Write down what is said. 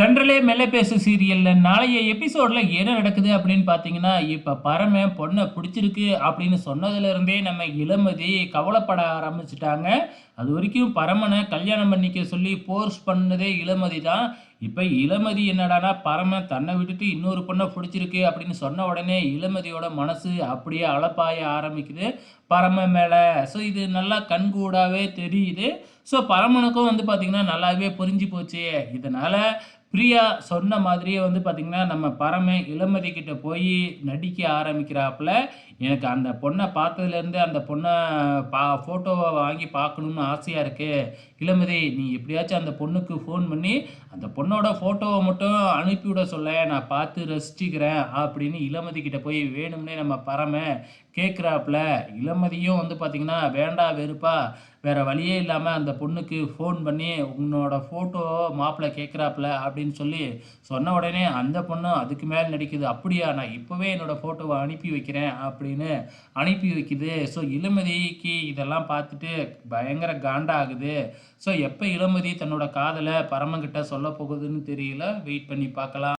தென்றலே மெல்ல பேசு சீரியலில் நாளைய எபிசோடில் என்ன நடக்குது அப்படின்னு பார்த்தீங்கன்னா, இப்போ பரமன் பொண்ணை பிடிச்சிருக்கு அப்படின்னு சொன்னதுலேருந்தே நம்ம இளமதி கவலைப்பட ஆரம்பிச்சிட்டாங்க அது வரைக்கும் பரமனை கல்யாணம் பண்ணிக்க சொல்லி ஃபோர்ஸ் பண்ணதே இளமதி தான். இப்போ இளமதி என்னடான்னா, பரம தன்னை விட்டுட்டு இன்னொரு பொண்ணை பிடிச்சிருக்கு அப்படின்னு சொன்ன உடனே இளமதியோட மனசு அப்படியே அளப்பாய ஆரம்பிக்குது பரம மேலே ஸோ இது நல்லா கண்கூடாவே தெரியுது. ஸோ பரமனுக்கும் வந்து பார்த்திங்கன்னா நல்லாவே புரிஞ்சு போச்சு. இதனால் பிரியா சொன்ன மாதிரியே வந்து பார்த்திங்கன்னா நம்ம பரமன் இளமதி கிட்ட போய் நடிக்க ஆரம்பிக்கிறாப்புல. எனக்கு அந்த பொண்ணை பார்த்ததுலேருந்து அந்த பொண்ணை பா ஃபோட்டோவை வாங்கி பார்க்கணுன்னு ஆசையாக இருக்குது இளமதி நீ எப்படியாச்சும் அந்த பொண்ணுக்கு ஃபோன் பண்ணி, அந்த உன்னோட ஃபோட்டோவை மட்டும் அனுப்பிவிட சொல்ல நான் பார்த்து ரசிச்சுக்கிறேன் அப்படின்னு இளமதி கிட்ட போய் வேணும்னே நம்ம பறமை கேட்குறாப்புல. இளமதியும் வந்து பார்த்திங்கன்னா வேண்டா வெறுப்பா வேறு வழியே இல்லாமல் அந்த பொண்ணுக்கு ஃபோன் பண்ணி, உன்னோட ஃபோட்டோ மாப்பிள கேட்குறாப்புல அப்படின்னு சொல்லி சொன்ன உடனே அந்த பொண்ணும் அதுக்கு மேலே நடிக்குது. அப்படியா நான் இப்போவே என்னோட ஃபோட்டோவை அனுப்பி வைக்கிறேன் அப்படின்னு அனுப்பி வைக்குது. ஸோ இளமதிக்கு இதெல்லாம் பார்த்துட்டு பயங்கர காண்டாகுது. ஸோ எப்போ இளமதி தன்னோட காதலை பரமங்கிட்ட சொல்ல சொல்லப் போகுதுன்னு தெரியல. வெயிட் பண்ணி பார்க்கலாம்.